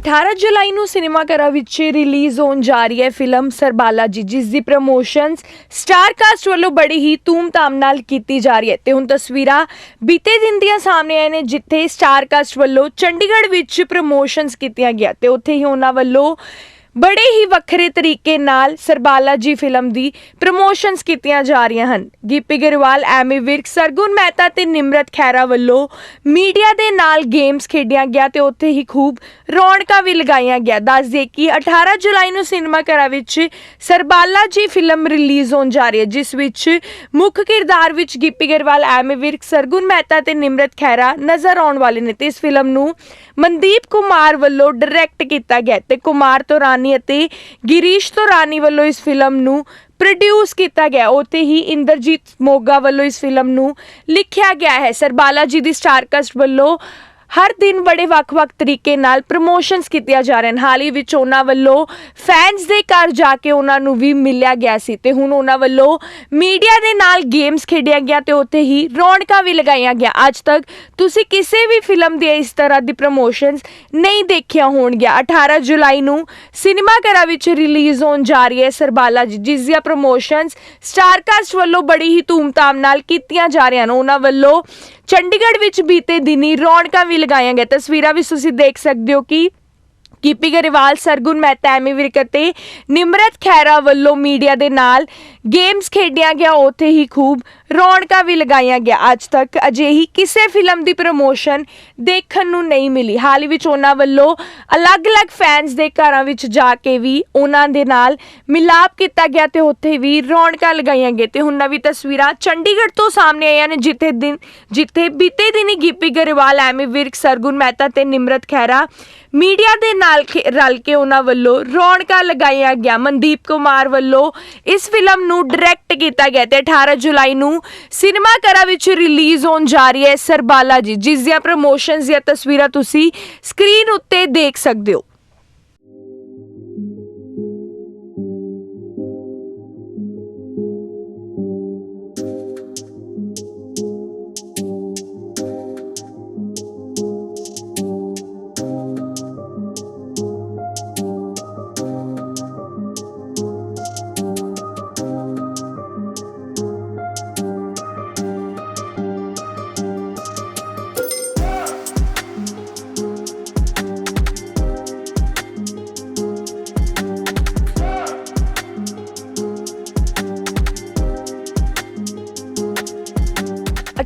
18 ਜੁਲਾਈ ਨੂੰ ਸਿਨੇਮਾ ਘਰਾਂ ਵਿੱਚ ਰਿਲੀਜ਼ ਹੋਣ ਜਾ ਰਹੀ ਹੈ ਫਿਲਮ ਸਰਬਾਲਾ ਜੀ ਜਿਸ ਦੀ ਪ੍ਰਮੋਸ਼ਨਸ ਸਟਾਰ ਕਾਸਟ ਵੱਲੋਂ ਬੜੀ ਹੀ ਧੂਮ ਧਾਮ ਨਾਲ ਕੀਤੀ ਜਾ ਰਹੀ ਹੈ। ਤੇ ਹੁਣ ਤਸਵੀਰਾਂ ਬੀਤੇ ਦਿਨ ਦੀਆਂ ਸਾਹਮਣੇ ਆਏ ਨੇ, ਜਿੱਥੇ ਸਟਾਰ ਕਾਸਟ ਵੱਲੋਂ ਚੰਡੀਗੜ੍ਹ ਵਿੱਚ ਪ੍ਰਮੋਸ਼ਨਸ ਕੀਤੀਆਂ ਗਿਆ ਤੇ ਉੱਥੇ ਹੀ ਉਹਨਾਂ ਵੱਲੋਂ ਬੜੇ ਹੀ ਵੱਖਰੇ ਤਰੀਕੇ ਨਾਲ ਸਰਬਾਲਾ ਜੀ ਫਿਲਮ ਦੀ ਪ੍ਰੋਮੋਸ਼ਨਸ ਕੀਤੀਆਂ ਜਾ ਰਹੀਆਂ ਹਨ। ਗਿੱਪੀ ਗਰੇਵਾਲ, ਐਮੀ ਵਿਰਕ, ਸਰਗੁਣ ਮਹਿਤਾ ਤੇ ਨਿਮਰਤ ਖੈਰਾ ਵੱਲੋਂ ਮੀਡੀਆ ਦੇ ਨਾਲ ਗੇਮਸ ਖੇਡੀਆਂ ਗਿਆ ਤੇ ਉੱਥੇ ਹੀ ਖੂਬ ਰੌਣਕਾਂ ਵੀ ਲਗਾਈਆਂ ਗਿਆ। ਦੱਸ ਦੇ ਕਿ 18 ਜੁਲਾਈ ਨੂੰ ਸਿਨੇਮਾ ਘਰਾਂ ਵਿੱਚ ਸਰਬਾਲਾ ਜੀ ਫਿਲਮ ਰਿਲੀਜ਼ ਹੋਣ ਜਾ ਰਹੀ ਹੈ, ਜਿਸ ਵਿੱਚ ਮੁੱਖ ਕਿਰਦਾਰ ਵਿੱਚ ਗਿੱਪੀ ਗਰੇਵਾਲ, ਐਮੀ ਵਿਰਕ, ਸਰਗੁਣ ਮਹਿਤਾ ਤੇ ਨਿਮਰਤ ਖੈਰਾ ਨਜ਼ਰ ਆਉਣ ਵਾਲੇ ਨੇ। ਤੇ ਇਸ ਫਿਲਮ ਨੂੰ ਮਨਦੀਪ ਕੁਮਾਰ ਵੱਲੋਂ ਡਾਇਰੈਕਟ ਕੀਤਾ ਗਿਆ ਤੇ ਕੁਮਾਰ ਤੋਰਾਨੀ ਅਤੇ ਗਿਰੀਸ਼ ਤੋਰਾਨੀ ਵੱਲੋਂ ਇਸ ਫਿਲਮ ਨੂੰ ਪ੍ਰੋਡਿਊਸ ਕੀਤਾ ਗਿਆ। ਉੱਥੇ ਹੀ ਇੰਦਰਜੀਤ ਮੋਗਾ ਵੱਲੋਂ ਇਸ ਫਿਲਮ ਨੂੰ ਲਿਖਿਆ ਗਿਆ ਹੈ। ਸਰਬਾਲਾ ਜੀ ਦੀ ਸਟਾਰਕਾਸਟ ਵੱਲੋਂ ਹਰ ਦਿਨ ਬੜੇ ਵੱਖ-ਵੱਖ ਤਰੀਕੇ ਨਾਲ ਪ੍ਰੋਮੋਸ਼ਨਸ ਕੀਤੀਆਂ ਜਾ ਰਹੀਆਂ ਹਨ ਹਾਲ ਹੀ ਵਿੱਚ ਉਹਨਾਂ ਵੱਲੋਂ ਫੈਨਸ ਦੇ ਘਰ ਜਾ ਕੇ ਉਹਨਾਂ ਨੂੰ ਵੀ ਮਿਲਿਆ ਗਿਆ ਸੀ ਤੇ ਹੁਣ ਉਹਨਾਂ ਵੱਲੋਂ ਮੀਡੀਆ ਦੇ ਨਾਲ ਗੇਮਸ ਖੇਡੀਆਂ ਗਿਆ ਤੇ ਉੱਥੇ ਹੀ ਰੌਣਕਾਂ ਵੀ ਲਗਾਈਆਂ ਗਿਆ ਅੱਜ ਤੱਕ ਤੁਸੀਂ ਕਿਸੇ ਵੀ ਫਿਲਮ ਦੀ ਇਸ ਤਰ੍ਹਾਂ ਦੀ ਪ੍ਰੋਮੋਸ਼ਨਸ ਨਹੀਂ ਦੇਖਿਆ ਹੋਣਗੀਆਂ। 18 ਜੁਲਾਈ ਨੂੰ ਸਿਨੇਮਾ ਘਰਾਂ ਵਿੱਚ ਰਿਲੀਜ਼ ਹੋਣ ਜਾ ਰਹੀ ਹੈ ਸਰਬਾਲਾ ਜੀ, ਜਿਸ ਦੀਆਂ ਪ੍ਰੋਮੋਸ਼ਨਸ ਸਟਾਰਕਾਸਟ ਵੱਲੋਂ ਬੜੀ ਹੀ ਧੂਮਧਾਮ ਨਾਲ ਕੀਤੀਆਂ ਜਾ ਰਹੀਆਂ ਹਨ ਉਹਨਾਂ ਵੱਲੋਂ ਚੰਡੀਗੜ੍ਹ ਵਿੱਚ ਬੀਤੇ ਦਿਨੀ ਰੌਣਕਾਂ ਵੀ ਲਗਾਈਆਂ ਗਈਆਂ ਤਸਵੀਰਾਂ ਵੀ ਤੁਸੀਂ ਦੇਖ ਸਕਦੇ ਹੋ ਕਿ ਕੀਪੀ ਗਰੇਵਾਲ, ਸਰਗੁਣ ਮਹਿਤਾ, ਐਮੀ ਵਿਰਕ ਅਤੇ ਨਿਮਰਤ ਖੈਰਾ ਵੱਲੋਂ ਮੀਡੀਆ ਦੇ ਨਾਲ ਗੇਮਸ ਖੇਡੀਆਂ ਗਿਆ। ਉੱਥੇ ਹੀ ਖੂਬ ਰੌਣਕਾਂ ਵੀ ਲਗਾਈਆਂ ਗਿਆ। ਅੱਜ ਤੱਕ ਅਜਿਹੀ ਕਿਸੇ ਫਿਲਮ ਦੀ ਪ੍ਰੋਮੋਸ਼ਨ ਦੇਖਣ ਨੂੰ ਨਹੀਂ ਮਿਲੀ। ਹਾਲ ਹੀ ਵਿੱਚ ਉਹਨਾਂ ਵੱਲੋਂ ਅਲੱਗ-ਅਲੱਗ ਫੈਨਸ ਦੇ ਘਰਾਂ ਵਿੱਚ ਜਾ ਕੇ ਵੀ ਉਹਨਾਂ ਦੇ ਨਾਲ ਮਿਲਾਪ ਕੀਤਾ ਗਿਆ ਤੇ ਉੱਥੇ ਵੀ ਰੌਣਕਾਂ ਲਗਾਈਆਂ ਗਈਆਂ। ਤੇ ਹੁਣ ਨਵੀਂ ਤਸਵੀਰਾਂ ਚੰਡੀਗੜ੍ਹ ਤੋਂ ਸਾਹਮਣੇ ਆਈਆਂ ਨੇ, ਜਿੱਥੇ ਦਿਨ, ਜਿੱਥੇ ਬੀਤੇ ਦਿਨੀ ਗਿੱਪੀ ਗਰੇਵਾਲ, ਐਮੀ ਵਿਰਕ, ਸਰਗੁਣ ਮਹਿਤਾ ਤੇ ਨਿਮਰਤ ਖੈਰਾ ਮੀਡੀਆ ਦੇ ਨਾਲ ਖੇ- ਰਲ ਕੇ ਉਹਨਾਂ ਵੱਲੋਂ ਰੌਣਕਾਂ ਲਗਾਈਆਂ ਗਿਆ ਮਨਦੀਪ ਕੁਮਾਰ ਵੱਲੋਂ ਇਸ ਫਿਲਮ ਨੂੰ ਡਾਇਰੈਕਟ ਕੀਤਾ ਗਿਆ ਤੇ 18 ਜੁਲਾਈ ਨੂੰ ਸਿਨੇਮਾ ਘਰਾਂ ਵਿੱਚ ਰਿਲੀਜ਼ ਹੋਣ ਜਾ ਰਹੀ ਹੈ ਸਰਬਾਲਾ ਜੀ ਜਿਸ ਦੀਆਂ ਪ੍ਰੋਮੋਸ਼ਨਸ ਦੀਆਂ ਤਸਵੀਰਾਂ ਤੁਸੀਂ ਸਕਰੀਨ ਉੱਤੇ ਦੇਖ ਸਕਦੇ ਹੋ ।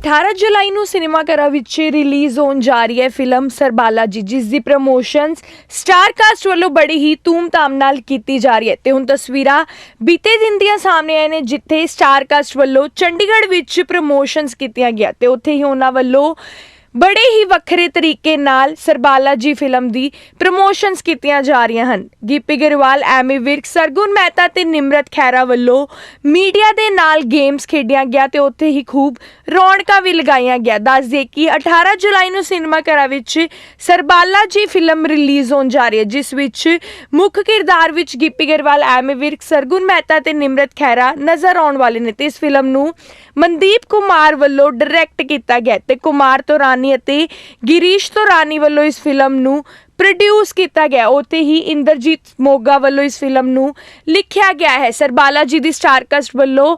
18 ਜੁਲਾਈ ਨੂੰ ਸਿਨੇਮਾ ਘਰਾਂ ਵਿੱਚ ਰਿਲੀਜ਼ ਹੋਣ ਜਾ ਰਹੀ ਹੈ ਫਿਲਮ ਸਰਬਾਲਾ ਜੀ ਜਿਸ ਦੀ ਪ੍ਰੋਮੋਸ਼ਨਸ ਸਟਾਰ ਕਾਸਟ ਵੱਲੋਂ ਬੜੀ ਹੀ ਧੂਮ ਧਾਮ ਨਾਲ ਕੀਤੀ ਜਾ ਰਹੀ ਹੈ ਤੇ ਹੁਣ ਤਸਵੀਰਾਂ ਬੀਤੇ ਦਿਨ ਦੀਆਂ ਸਾਹਮਣੇ ਆਏ ਨੇ, ਜਿੱਥੇ ਸਟਾਰ ਕਾਸਟ ਵੱਲੋਂ ਚੰਡੀਗੜ੍ਹ ਵਿੱਚ ਪ੍ਰੋਮੋਸ਼ਨਸ ਕੀਤੀਆਂ ਗਿਆ ਤੇ ਉੱਥੇ ਹੀ ਉਹਨਾਂ ਵੱਲੋਂ ਬੜੇ ਹੀ ਵੱਖਰੇ ਤਰੀਕੇ ਨਾਲ ਸਰਬਾਲਾ ਜੀ ਫਿਲਮ ਦੀ ਪ੍ਰੋਮੋਸ਼ਨਸ ਕੀਤੀਆਂ ਜਾ ਰਹੀਆਂ ਹਨ। ਗਿੱਪੀ ਗਰੇਵਾਲ, ਐਮੀ ਵਿਰਕ, ਸਰਗੁਣ ਮਹਿਤਾ ਤੇ ਨਿਮਰਤ ਖੈਰਾ ਵੱਲੋਂ ਮੀਡੀਆ ਦੇ ਨਾਲ ਗੇਮਸ ਖੇਡੀਆਂ ਗਿਆ ਤੇ ਉੱਥੇ ਹੀ ਖੂਬ ਰੌਣਕਾਂ ਵੀ ਲਗਾਈਆਂ ਗਿਆ। ਦੱਸ ਦੇ ਕਿ 18 ਜੁਲਾਈ ਨੂੰ ਸਿਨੇਮਾ ਘਰਾਂ ਵਿੱਚ ਸਰਬਾਲਾ ਜੀ ਫਿਲਮ ਰਿਲੀਜ਼ ਹੋਣ ਜਾ ਰਹੀ ਹੈ, ਜਿਸ ਵਿੱਚ ਮੁੱਖ ਕਿਰਦਾਰ ਵਿੱਚ ਗਿੱਪੀ ਗਰੇਵਾਲ, ਐਮੀ ਵਿਰਕ, ਸਰਗੁਣ ਮਹਿਤਾ ਤੇ ਨਿਮਰਤ ਖੈਰਾ ਨਜ਼ਰ ਆਉਣ ਵਾਲੇ ਨੇ ਤੇ ਇਸ ਫਿਲਮ ਨੂੰ ਮਨਦੀਪ ਕੁਮਾਰ ਵੱਲੋਂ ਡਾਇਰੈਕਟ ਕੀਤਾ ਗਿਆ ਤੇ ਕੁਮਾਰ ਤੋਰਾਨੀ ਅਤੇ ਗਿਰੀਸ਼ ਤੋਰਾਨੀ ਵੱਲੋਂ ਇਸ ਫਿਲਮ ਨੂੰ ਪ੍ਰੋਡਿਊਸ ਕੀਤਾ ਗਿਆ ਉੱਥੇ ਹੀ ਇੰਦਰਜੀਤ ਮੋਗਾ ਵੱਲੋਂ ਇਸ ਫਿਲਮ ਨੂੰ ਲਿਖਿਆ ਗਿਆ ਹੈ। ਸਰਬਾਲਾ ਜੀ ਦੀ ਸਟਾਰਕਾਸਟ ਵੱਲੋਂ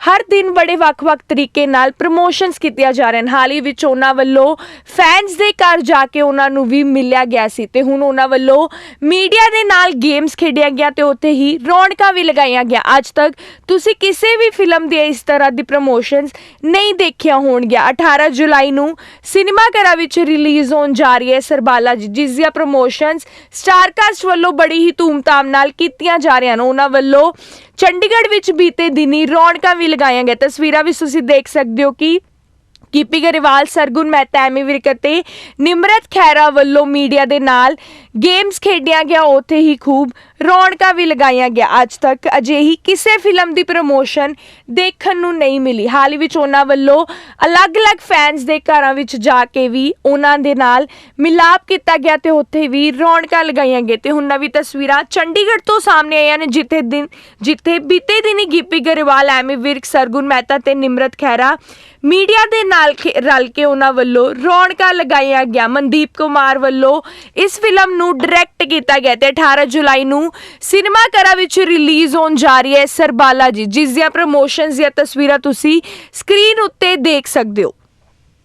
ਹਰ ਦਿਨ ਬੜੇ ਵੱਖ-ਵੱਖ ਤਰੀਕੇ ਨਾਲ ਪ੍ਰੋਮੋਸ਼ਨਸ ਕੀਤੀਆਂ ਜਾ ਰਹੀਆਂ ਹਨ ਹਾਲ ਹੀ ਵਿੱਚ ਉਹਨਾਂ ਵੱਲੋਂ ਫੈਨਸ ਦੇ ਘਰ ਜਾ ਕੇ ਉਹਨਾਂ ਨੂੰ ਵੀ ਮਿਲਿਆ ਗਿਆ ਸੀ ਤੇ ਹੁਣ ਉਹਨਾਂ ਵੱਲੋਂ ਮੀਡੀਆ ਦੇ ਨਾਲ ਗੇਮਸ ਖੇਡੀਆਂ ਗਿਆ ਤੇ ਉੱਥੇ ਹੀ ਰੌਣਕਾਂ ਵੀ ਲਗਾਈਆਂ ਗਿਆ ਅੱਜ ਤੱਕ ਤੁਸੀਂ ਕਿਸੇ ਵੀ ਫਿਲਮ ਦੀ ਇਸ ਤਰ੍ਹਾਂ ਦੀ ਪ੍ਰੋਮੋਸ਼ਨਸ ਨਹੀਂ ਦੇਖਿਆ ਹੋਣਗੀਆਂ। 18 ਜੁਲਾਈ ਨੂੰ ਸਿਨੇਮਾ ਘਰਾਂ ਵਿੱਚ ਰਿਲੀਜ਼ ਹੋਣ ਜਾ ਰਹੀ ਹੈ ਸਰਬਾਲਾ ਜੀ, ਜਿਸ ਦੀਆਂ ਪ੍ਰੋਮੋਸ਼ਨਸ ਸਟਾਰਕਾਸਟ ਵੱਲੋਂ ਬੜੀ ਹੀ ਧੂਮਧਾਮ ਨਾਲ ਕੀਤੀਆਂ ਜਾ ਰਹੀਆਂ ਹਨ ਉਹਨਾਂ ਵੱਲੋਂ ਚੰਡੀਗੜ੍ਹ ਵਿੱਚ ਬੀਤੇ ਦਿਨੀ ਰੌਣਕਾਂ ਵੀ ਲਗਾਈਆਂ ਗਈਆਂ। ਤਸਵੀਰਾਂ ਵੀ ਤੁਸੀਂ ਦੇਖ ਸਕਦੇ ਹੋ ਕਿ ਕੀਪੀ ਗਰੇਵਾਲ, ਸਰਗੁਣ ਮਹਿਤਾ, ਐਮੀ ਵਿਰਕ ਅਤੇ ਨਿਮਰਤ ਖੈਰਾ ਵੱਲੋਂ ਮੀਡੀਆ ਦੇ ਨਾਲ ਗੇਮਸ ਖੇਡੀਆਂ ਗਿਆ। ਉੱਥੇ ਹੀ ਖੂਬ ਰੌਣਕਾਂ ਵੀ ਲਗਾਈਆਂ ਗਿਆ ਅੱਜ ਤੱਕ। ਅਜਿਹੀ ਕਿਸੇ ਫਿਲਮ ਦੀ ਪ੍ਰਮੋਸ਼ਨ ਦੇਖਣ ਨੂੰ ਨਹੀਂ ਮਿਲੀ। ਹਾਲ ਹੀ ਵਿੱਚ ਉਹਨਾਂ ਵੱਲੋਂ ਅਲੱਗ-ਅਲੱਗ ਫੈਨਸ ਦੇ ਘਰਾਂ ਵਿੱਚ ਜਾ ਕੇ ਵੀ ਉਹਨਾਂ ਦੇ ਨਾਲ ਮਿਲਾਪ ਕੀਤਾ ਗਿਆ ਤੇ ਉੱਥੇ ਵੀ ਰੌਣਕਾਂ ਲਗਾਈਆਂ ਗਈਆਂ। ਤੇ ਹੁਣ ਨਵੀਂ ਤਸਵੀਰਾਂ ਚੰਡੀਗੜ੍ਹ ਤੋਂ ਸਾਹਮਣੇ ਆਈਆਂ ਨੇ, ਜਿੱਥੇ ਦਿਨ, ਜਿੱਥੇ ਬੀਤੇ ਦਿਨੀ ਗਿੱਪੀ ਗਰੇਵਾਲ ਐਮੀ ਵਿਰਕ, ਸਰਗੁਣ ਮਹਿਤਾ ਤੇ ਨਿਮਰਤ ਖੈਰਾ ਮੀਡੀਆ ਦੇ ਨਾਲ ਖੇ- ਰਲ ਕੇ ਉਹਨਾਂ ਵੱਲੋਂ ਰੌਣਕਾਂ ਲਗਾਈਆਂ ਗਿਆ। ਮਨਦੀਪ ਕੁਮਾਰ ਵੱਲੋਂ ਇਸ ਫਿਲਮ ਨੂੰ ਨੂੰ ਡਾਇਰੈਕਟ ਕੀਤਾ ਗਿਆ ਤੇ 18 ਜੁਲਾਈ ਨੂੰ ਸਿਨੇਮਾ ਘਰਾਂ ਵਿੱਚ ਰਿਲੀਜ਼ ਹੋਣ ਜਾ ਰਹੀ ਹੈ ਸਰਬਾਲਾ ਜੀ। ਜਿਸ ਦੀਆਂ ਪ੍ਰਮੋਸ਼ਨਸ ਦੀਆਂ ਤਸਵੀਰਾਂ ਤੁਸੀਂ ਸਕਰੀਨ ਉੱਤੇ ਦੇਖ ਸਕਦੇ ਹੋ।